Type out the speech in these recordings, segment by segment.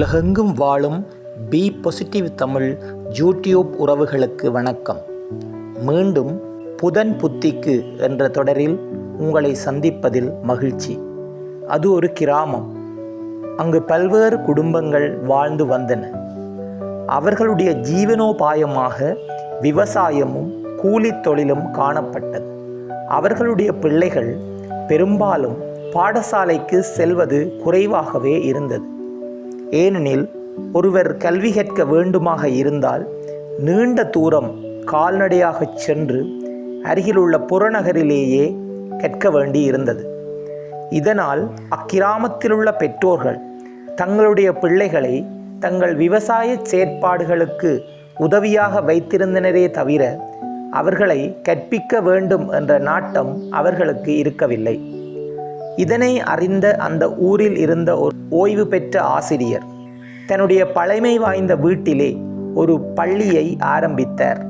உலகெங்கும் வாழும் B positive Tamil YouTube உறவுகளுக்கு வணக்கம். மீண்டும் புதன் புத்திக்கு என்ற தொடரில் உங்களை சந்திப்பதில் மகிழ்ச்சி. அது ஒரு கிராமம். அங்கு பல்வேறு குடும்பங்கள் வாழ்ந்து வந்தன. அவர்களுடைய ஜீவனோபாயமாக விவசாயமும் கூலித் தொழிலும் காணப்பட்டது. அவர்களுடைய பிள்ளைகள் பெரும்பாலும் பாடசாலைக்கு செல்வது குறைவாகவே இருந்தது. ஏனெனில் ஒருவர் கல்வி கற்க வேண்டுமாக இருந்தால் நீண்ட தூரம் கால்நடையாகச் சென்று அருகிலுள்ள புறநகரிலேயே கற்க வேண்டி இருந்தது இதனால் அக்கிராமத்திலுள்ள பெற்றோர்கள் தங்களுடைய பிள்ளைகளை தங்கள் விவசாய செயற்பாடுகளுக்கு உதவியாக வைத்திருந்தனரே தவிர அவர்களை கற்பிக்க வேண்டும் என்ற நாட்டம் அவர்களுக்கு இருக்கவில்லை. இதனை அறிந்த அந்த ஊரில் இருந்த ஒரு ஓய்வு பெற்ற ஆசிரியர் தன்னுடைய பழமை வாய்ந்த வீட்டிலே ஒரு பள்ளியை ஆரம்பித்தார்.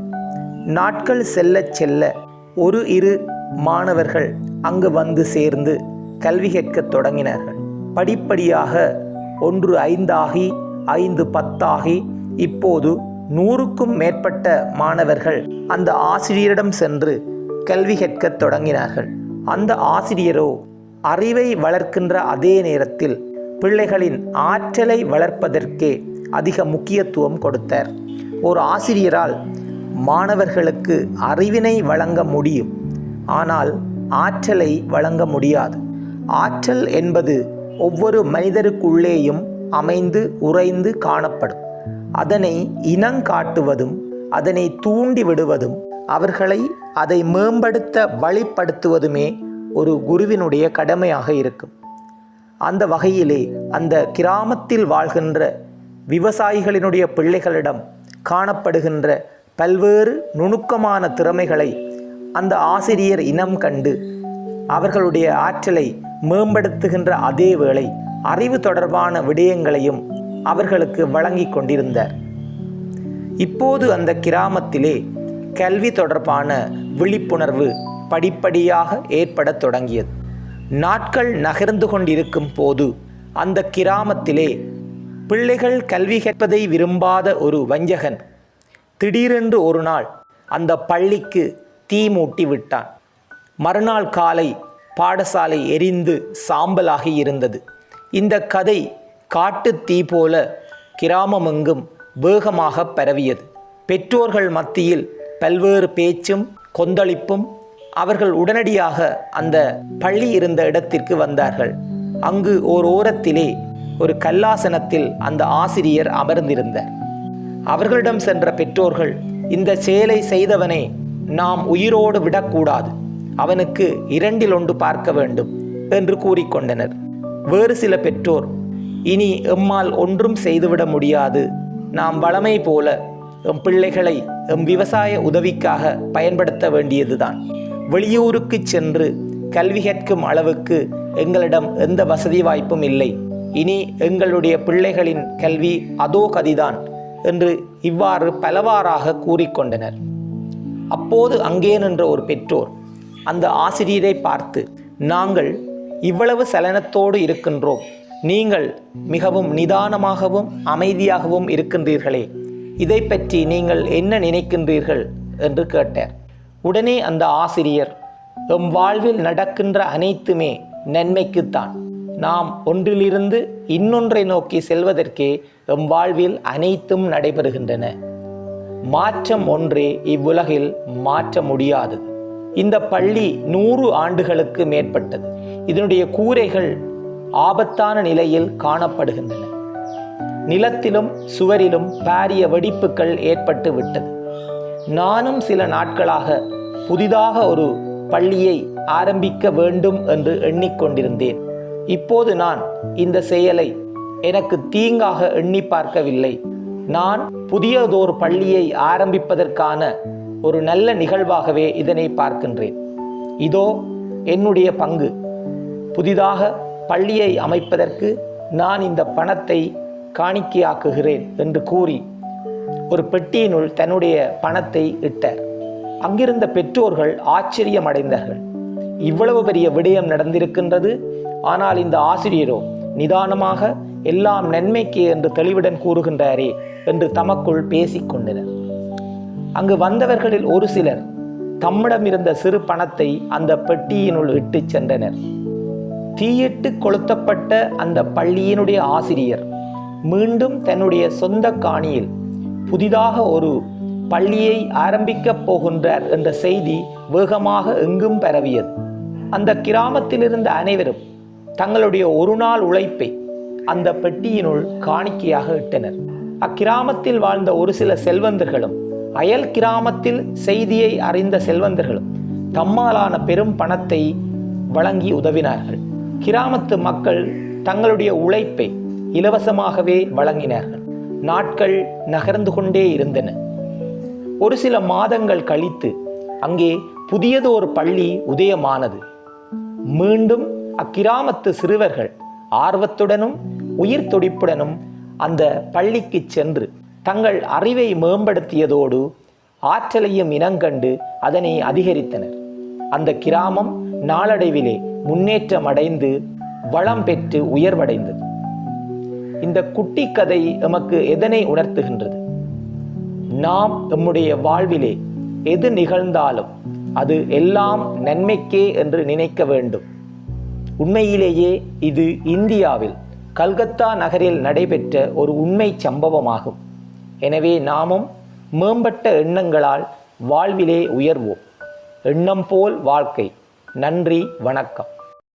நாட்கள் செல்லச் செல்ல ஒரு இரு மாணவர்கள் அங்கு வந்து சேர்ந்து கல்வி கற்கத் தொடங்கினார்கள். படிப்படியாக ஒன்று ஐந்தாகி ஐந்து பத்தாகி இப்போது நூறுக்கும் மேற்பட்ட மாணவர்கள் அந்த ஆசிரியரிடம் சென்று கல்வி கற்கத் தொடங்கினார்கள். அந்த ஆசிரியரோ அறிவை வளர்க்கின்ற அதே நேரத்தில் பிள்ளைகளின் ஆற்றலை வளர்ப்பதற்கே அதிக முக்கியத்துவம் கொடுத்தார். ஒரு ஆசிரியரால் மாணவர்களுக்கு அறிவினை வழங்க முடியும். ஆனால் ஆற்றலை வழங்க முடியாது. ஆற்றல் என்பது ஒவ்வொரு மனிதருக்குள்ளேயும் அமைந்து உறைந்து காணப்படும். அதனை இனங்காட்டுவதும் அதனை தூண்டி விடுவதும் அவர்களை அதை மேம்படுத்த வழிப்படுத்துவதுமே ஒரு குருவினுடைய கடமையாக இருக்கும். அந்த வகையிலே அந்த கிராமத்தில் வாழ்கின்ற விவசாயிகளினுடைய பிள்ளைகளிடம் காணப்படுகின்ற பல்வேறு நுணுக்கமான திறமைகளை அந்த ஆசிரியர் இனம் கண்டு அவர்களுடைய ஆற்றலை மேம்படுத்துகின்ற அதே வேளை அறிவு தொடர்பான விடயங்களையும் அவர்களுக்கு வழங்கி கொண்டிருந்தார். இப்போது அந்த கிராமத்திலே கல்வி தொடர்பான விழிப்புணர்வு படிப்படியாக ஏற்படத் தொடங்கியது. நாட்கள் நகர்ந்து கொண்டிருக்கும் போது அந்த கிராமத்திலே பிள்ளைகள் கல்வி கேட்பதை விரும்பாத ஒரு வஞ்சகன் திடீரென்று ஒரு நாள் அந்த பள்ளிக்கு தீ மூட்டி விட்டான். மறுநாள் காலை பாடசாலை எரிந்து சாம்பலாகி இருந்தது. இந்த கதை காட்டு தீ போல கிராமமெங்கும் வேகமாக பரவியது. பெற்றோர்கள் மத்தியில் பல்வேறு பேச்சும் கொந்தளிப்பும் அவர்கள் உடனடியாக அந்த பள்ளி இருந்த இடத்திற்கு வந்தார்கள். அங்கு ஓர் ஓரத்திலே ஒரு கல்லாசனத்தில் அந்த ஆசிரியர் அமர்ந்திருந்தார். அவர்களிடம் சென்ற பெற்றோர்கள் இந்த செயலை செய்தவனை நாம் உயிரோடு விடக்கூடாது. அவனுக்கு இரண்டில் ஒன்று பார்க்க வேண்டும் என்று கூறிக்கொண்டனர். வேறு சில பெற்றோர் இனி எம்மால் ஒன்றும் செய்துவிட முடியாது. நாம் வளமை போல எம் பிள்ளைகளை எம் விவசாய உதவிக்காக பயன்படுத்த வேண்டியதுதான். வெளியூருக்கு சென்று கல்வி கற்கும் அளவுக்கு எங்களிடம் எந்த வசதி வாய்ப்பும் இல்லை. இனி எங்களுடைய பிள்ளைகளின் கல்வி அதோ கதிதான் என்று இவ்வாறு பலவாறாக கூறிக்கொண்டனர். அப்போது அங்கே நின்ற ஒரு பெற்றோர் அந்த ஆசிரியரை பார்த்து நாங்கள் இவ்வளவு சலனத்தோடு இருக்கின்றோம். நீங்கள் மிகவும் நிதானமாகவும் அமைதியாகவும் இருக்கின்றீர்களே. இதை பற்றி நீங்கள் என்ன நினைக்கின்றீர்கள்? என்று கேட்டார். உடனே அந்த ஆசிரியர் எம் வாழ்வில் நடக்கின்ற அனைத்துமே நன்மைக்குத்தான். நாம் ஒன்றிலிருந்து இன்னொன்றை நோக்கி செல்வதற்கே எம் வாழ்வில் அனைத்தும் நடைபெறுகின்றன. மாற்றம் ஒன்றே இவ்வுலகில் மாற்ற முடியாதது இந்த பள்ளி நூறு ஆண்டுகளுக்கு மேற்பட்டது. இதனுடைய கூரைகள் ஆபத்தான நிலையில் காணப்படுகின்றன. நிலத்திலும் சுவரிலும் பாரிய வெடிப்புகள் ஏற்பட்டு விட்டது. நானும் சில நாட்களாக புதிதாக ஒரு பள்ளியை ஆரம்பிக்க வேண்டும் என்று எண்ணிக்கொண்டிருந்தேன். இப்போது நான் இந்த செயலை எனக்கு தீங்காக எண்ணி பார்க்கவில்லை. நான் புதியதோர் பள்ளியை ஆரம்பிப்பதற்கான ஒரு நல்ல நிகழ்வாகவே இதனை பார்க்கின்றேன். இதோ என்னுடைய பங்கு. புதிதாக பள்ளியை அமைப்பதற்கு நான் இந்த பணத்தை காணிக்கையாக்குகிறேன் என்று கூறி ஒரு பெட்டியினுள் தன்னுடைய பணத்தை இட்டார். அங்கிருந்த பெற்றோர்கள் ஆச்சரியமடைந்தார்கள். இவ்வளவு பெரிய விடயம் நடந்திருக்கின்றது. ஆனால் இந்த ஆசிரியரோ நிதானமாக எல்லாம் நன்மைக்கே என்று தெளிவுடன் கூறுகின்றாரே என்று தமக்குள் பேசிக்கொண்டனர் அங்கு வந்தவர்களில் ஒரு சிலர் தம்மிடம் இருந்த சிறு பணத்தை அந்த பெட்டியினுள் இட்டுச் சென்றனர். தீயிட்டு கொளுத்தப்பட்ட அந்த பள்ளியினுடைய ஆசிரியர் மீண்டும் தன்னுடைய சொந்த காணியில் புதிதாக ஒரு பள்ளியை ஆரம்பிக்கப் போகின்றார் என்ற செய்தி வேகமாக எங்கும் பரவியது. அந்த கிராமத்தில் இருந்த அனைவரும் தங்களுடைய ஒரு நாள் உழைப்பை அந்த பெட்டியினுள் காணிக்கையாக இட்டனர். அக்கிராமத்தில் வாழ்ந்த ஒரு சில செல்வந்தர்களும் அயல் கிராமத்தில் செய்தியை அறிந்த செல்வந்தர்களும் தம்மாலான பெரும் பணத்தை வழங்கி உதவினார்கள். கிராமத்து மக்கள் தங்களுடைய உழைப்பை இலவசமாகவே வழங்கினார்கள். நாட்கள் நகர்ந்து கொண்டே இருந்தன. ஒரு சில மாதங்கள் கழித்து அங்கே புதியது ஒரு பள்ளி உதயமானது. மீண்டும் அக்கிராமத்து சிறுவர்கள் ஆர்வத்துடனும் உயிர் துடிப்புடனும் அந்த பள்ளிக்கு சென்று தங்கள் அறிவை மேம்படுத்தியதோடு ஆற்றலையும் இனங்கண்டு அதனை அதிகரித்தனர். அந்த கிராமம் நாளடைவிலே முன்னேற்றம் அடைந்து வளம் பெற்று உயர்வடைந்தது. இந்த குட்டி கதை எமக்கு எதனை உணர்த்துகின்றது? நாம் எம்முடைய வாழ்விலே எது நிகழ்ந்தாலும் அது எல்லாம் நன்மைக்கே என்று நினைக்க வேண்டும். உண்மையிலேயே இது இந்தியாவில் கல்கத்தா நகரில் நடைபெற்ற ஒரு உண்மை சம்பவமாகும். எனவே நாமும் மேம்பட்ட எண்ணங்களால் வாழ்விலே உயர்வோம். எண்ணம் போல் வாழ்க்கை. நன்றி வணக்கம்.